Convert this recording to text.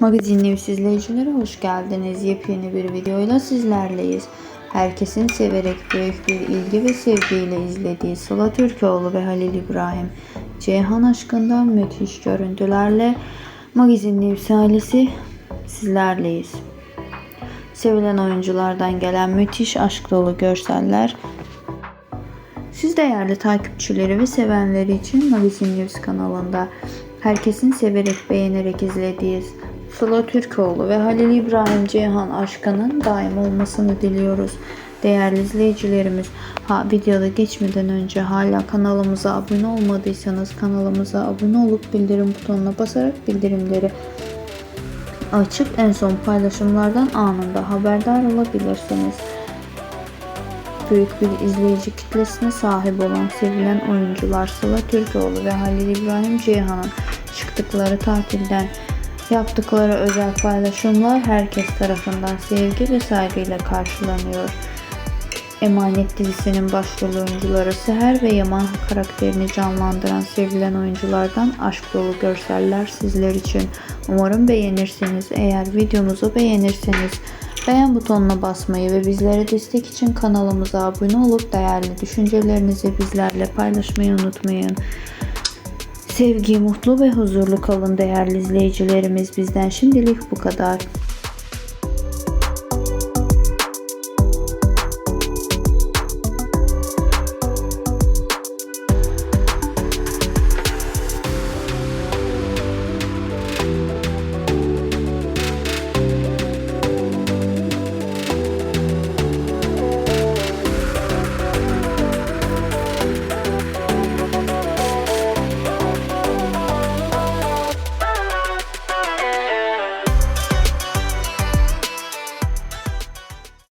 Magazin News izleyicileri hoş geldiniz. Yepyeni bir videoyla sizlerleyiz. Herkesin severek büyük bir ilgi ve sevgiyle izlediği Sıla Türkoğlu ve Halil İbrahim Ceyhan aşkından müthiş görüntülerle Magazin News ailesi sizlerleyiz. Sevilen oyunculardan gelen müthiş aşk dolu görseller siz değerli takipçileri ve sevenleri için Magazin News kanalında herkesin severek beğenerek izlediği Sıla Türkoğlu ve Halil İbrahim Ceyhan aşkının daim olmasını diliyoruz. Değerli izleyicilerimiz, ha videoda geçmeden önce hala kanalımıza abone olmadıysanız kanalımıza abone olup bildirim butonuna basarak bildirimleri açıp en son paylaşımlardan anında haberdar olabilirsiniz büyük bir izleyici kitlesine sahip olan sevilen oyuncular Sıla Türkoğlu ve Halil İbrahim Ceyhan'ın çıktıkları tatilden yaptıkları özel paylaşımlar herkes tarafından sevgi ve saygıyla karşılanıyor. Emanet dizisinin başrol oyuncuları Seher ve Yaman karakterini canlandıran sevilen oyunculardan aşk dolu görseller sizler için. Umarım beğenirsiniz. Eğer videomuzu beğenirseniz beğen butonuna basmayı ve bizlere destek için kanalımıza abone olup değerli düşüncelerinizi bizlerle paylaşmayı unutmayın. Sevgi, mutlu ve huzurlu kalın değerli izleyicilerimiz. Bizden şimdilik bu kadar.